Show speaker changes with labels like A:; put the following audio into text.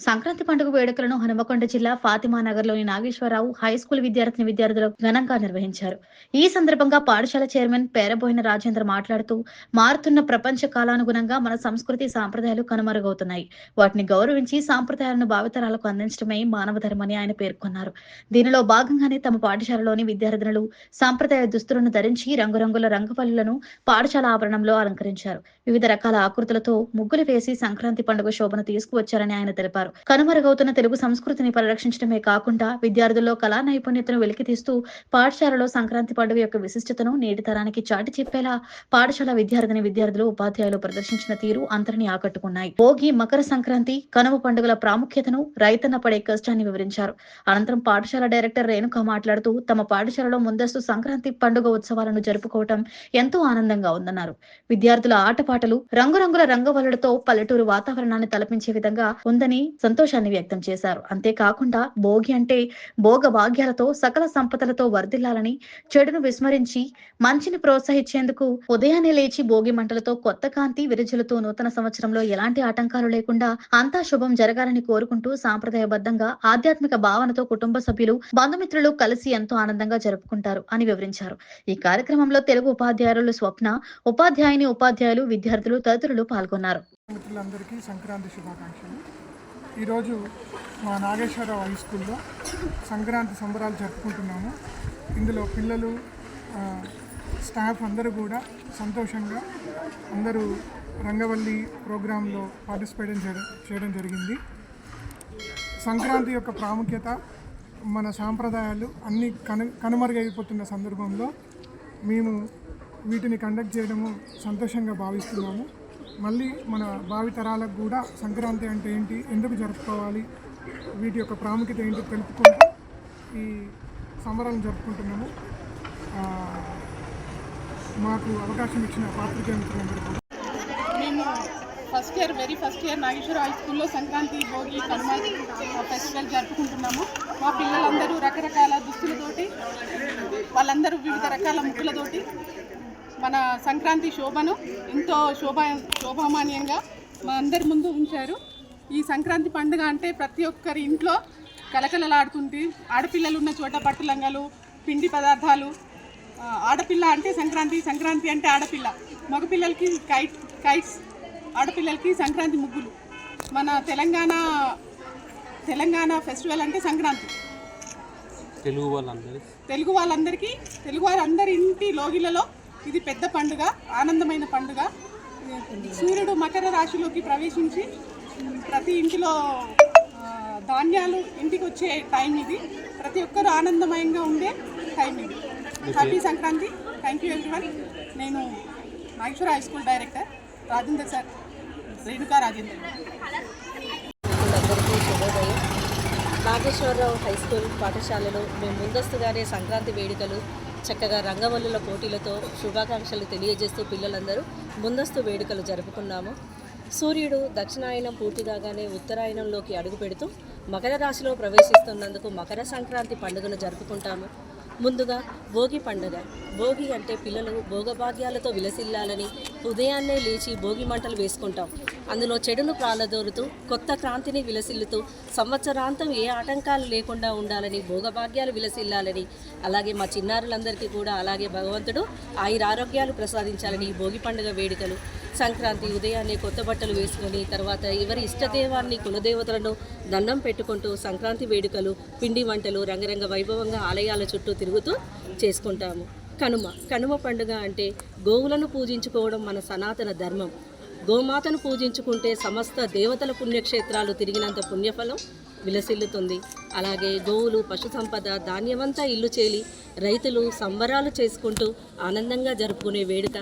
A: సంక్రాంతి పండుగ వేడుకలను హనుమకొండ జిల్లా ఫాతిమా నగర్లోని నాగేశ్వరరావు హై స్కూల్ విద్యార్థిని విద్యార్థులు ఘనంగా నిర్వహించారు. ఈ సందర్భంగా పాఠశాల చైర్మన్ పేరబోయిన రాజేంద్ర మాట్లాడుతూ మారుతున్న ప్రపంచ కాలానుగుణంగా మన సంస్కృతి సాంప్రదాయాలు కనుమరుగవుతున్నాయి. వాటిని గౌరవించి సాంప్రదాయాలను భావితరాలకు అందించడమే మానవ ధర్మని ఆయన పేర్కొన్నారు. దీనిలో భాగంగానే తమ పాఠశాలలోని విద్యార్థినులు సాంప్రదాయ దుస్తులను ధరించి రంగురంగుల రంగవల్లులను పాఠశాల ఆవరణంలో అలంకరించారు. వివిధ రకాల ఆకృతులతో ముగ్గులు వేసి సంక్రాంతి పండుగ శోభను తీసుకువచ్చారని ఆయన తెలిపారు. కనుమరుగవుతున్న తెలుగు సంస్కృతిని పరిరక్షించడమే కాకుండా విద్యార్థుల్లో కళా నైపుణ్యతను వెలికితీస్తూ పాఠశాలలో సంక్రాంతి పండుగ యొక్క విశిష్టతను నేటి తరానికి చాటి చెప్పేలా పాఠశాల విద్యార్థిని విద్యార్థులు ఉపాధ్యాయులు ప్రదర్శించిన తీరు అందరినీ ఆకట్టుకున్నాయి. భోగి మకర సంక్రాంతి కనుమ పండుగల ప్రాముఖ్యతను రైతన్న పడే కష్టాన్ని వివరించారు. అనంతరం పాఠశాల డైరెక్టర్ రేణుక మాట్లాడుతూ తమ పాఠశాలలో ముందస్తు సంక్రాంతి పండుగ ఉత్సవాలను జరుపుకోవటం ఎంతో ఆనందంగా ఉందన్నారు. విద్యార్థుల ఆటపాటలు రంగురంగుల రంగవల్లులతో పల్లెటూరు వాతావరణాన్ని తలపించే విధంగా ఉందని సంతోషాన్ని వ్యక్తం చేశారు. అంతేకాకుండా భోగి అంటే భోగ భాగ్యాలతో సకల సంపదలతో వర్ధిల్లాలని చెడును విస్మరించి మంచిని ప్రోత్సహించేందుకు ఉదయాన్నే లేచి భోగి మంటలతో కొత్త కాంతి విరజులతో నూతన సంవత్సరంలో ఎలాంటి ఆటంకాలు లేకుండా అంతా శుభం జరగాలని కోరుకుంటూ సాంప్రదాయబద్ధంగా ఆధ్యాత్మిక భావనతో కుటుంబ సభ్యులు బంధుమిత్రులు కలిసి ఎంతో ఆనందంగా జరుపుకుంటారు అని వివరించారు. ఈ కార్యక్రమంలో తెలుగు ఉపాధ్యాయులు స్వప్న ఉపాధ్యాయుని ఉపాధ్యాయులు విద్యార్థులు తదితరులు పాల్గొన్నారు.
B: మిత్రులందరికీ సంక్రాంతి శుభాకాంక్షలు. ఈరోజు మా నాగేశ్వరరావు హై స్కూల్లో సంక్రాంతి సంబరాలు జరుపుకుంటున్నాము. ఇందులో పిల్లలు స్టాఫ్ అందరూ కూడా సంతోషంగా అందరూ రంగవల్లి ప్రోగ్రాంలో పార్టిసిపేట్ చేయడం చేయడం జరిగింది. సంక్రాంతి యొక్క ప్రాముఖ్యత మన సాంప్రదాయాలు అన్నీ కను కనుమరుగైపోతున్న సందర్భంలో మేము వీటిని కండక్ట్ చేయడము సంతోషంగా భావిస్తున్నాము. మళ్ళీ మన భావితరాలకు కూడా సంక్రాంతి అంటే ఏంటి ఎందుకు జరుపుకోవాలి వీటి యొక్క ప్రాముఖ్యత ఏంటి తెలుపుకుంటూ ఈ సంబరాలను జరుపుకుంటున్నాము. మాకు అవకాశం ఇచ్చిన పాత్రికేయ మిత్రులందరికీ కూడా.
C: మేము first year very first year Nageshwara high స్కూల్లో సంక్రాంతి భోగి కనుమ ఫెస్టివల్ జరుపుకుంటున్నాము. మా పిల్లలందరూ రకరకాల దుస్తులతోటి వాళ్ళందరూ వివిధ రకాల ముక్కులతోటి మన సంక్రాంతి శోభను ఎంతో శోభ శోభామాన్యంగా మా అందరి ముందు ఉంచారు. ఈ సంక్రాంతి పండుగ అంటే ప్రతి ఒక్కరి ఇంట్లో కలకలలాడుతుంది. ఆడపిల్లలు ఉన్న చోట పట్టు లంగాలు పిండి పదార్థాలు ఆడపిల్ల అంటే సంక్రాంతి సంక్రాంతి అంటే ఆడపిల్ల. మగపిల్లలకి కైట్ కైట్స్ ఆడపిల్లలకి సంక్రాంతి ముగ్గులు. మన తెలంగాణ తెలంగాణ ఫెస్టివల్ అంటే సంక్రాంతి.
D: తెలుగు వాళ్ళందరూ.
C: తెలుగు వాళ్ళందరికీ తెలుగు వారందరి ఇంటి లోగిలలో ఇది పెద్ద పండుగ ఆనందమైన పండుగ. సూర్యుడు మకర రాశిలోకి ప్రవేశించి ప్రతి ఇంటిలో ధాన్యాలు ఇంటికి వచ్చే టైం ఇది. ప్రతి ఒక్కరు ఆనందమయంగా ఉండే టైం ఇది. Happy Sankranti. Thank you everyone నేను Nageshwara high school director Rajender sir Renuka Rajender.
E: Nageswararao high school పాఠశాలలో మేము ముందస్తుగానే సంక్రాంతి వేడుకలు చక్కగా రంగవల్లుల పోటీలతో శుభాకాంక్షలు తెలియజేస్తూ పిల్లలందరూ ముందస్తు వేడుకలు జరుపుకున్నాము. సూర్యుడు దక్షిణాయనం పూర్తి కాగానే ఉత్తరాయణంలోకి అడుగు పెడుతూ మకర రాశిలో ప్రవేశిస్తున్నందుకు మకర సంక్రాంతి పండుగను జరుపుకుంటాము. ముందుగా భోగి పండుగ. భోగి అంటే పిల్లలు భోగభాగ్యాలతో విలసిల్లాలని ఉదయాన్నే లేచి భోగి మంటలు వేసుకుంటాం. అందులో చెడును ప్రాలదోరుతూ కొత్త క్రాంతిని విలసిల్లుతూ సంవత్సరాంతం ఏ ఆటంకాలు లేకుండా ఉండాలని భోగభాగ్యాలు విలసిల్లాలని అలాగే మా చిన్నారులందరికీ కూడా అలాగే భగవంతుడు ఆయురారోగ్యాలు ప్రసాదించాలని ఈ భోగి పండుగ వేడుకలు సంక్రాంతి ఉదయాన్నే కొత్త బట్టలు వేసుకొని తర్వాత ఎవరి ఇష్టదేవాన్ని కులదేవతలను దండం పెట్టుకుంటూ సంక్రాంతి వేడుకలు పిండి వంటలు రంగరంగ వైభవంగా ఆలయాల చుట్టూ తిరుగుతూ చేసుకుంటాము. కనుమ కనుమ పండుగ అంటే గోవులను పూజించుకోవడం మన సనాతన ధర్మం. గోమాతను పూజించుకుంటే సమస్త దేవతల పుణ్యక్షేత్రాలు తిరిగినంత పుణ్యఫలం విలసిల్లుతుంది. అలాగే గోవులు పశు సంపద ధాన్యమంతా ఇల్లు చేలి రైతులు సంబరాలు చేసుకుంటూ ఆనందంగా జరుపుకునే వేడుక.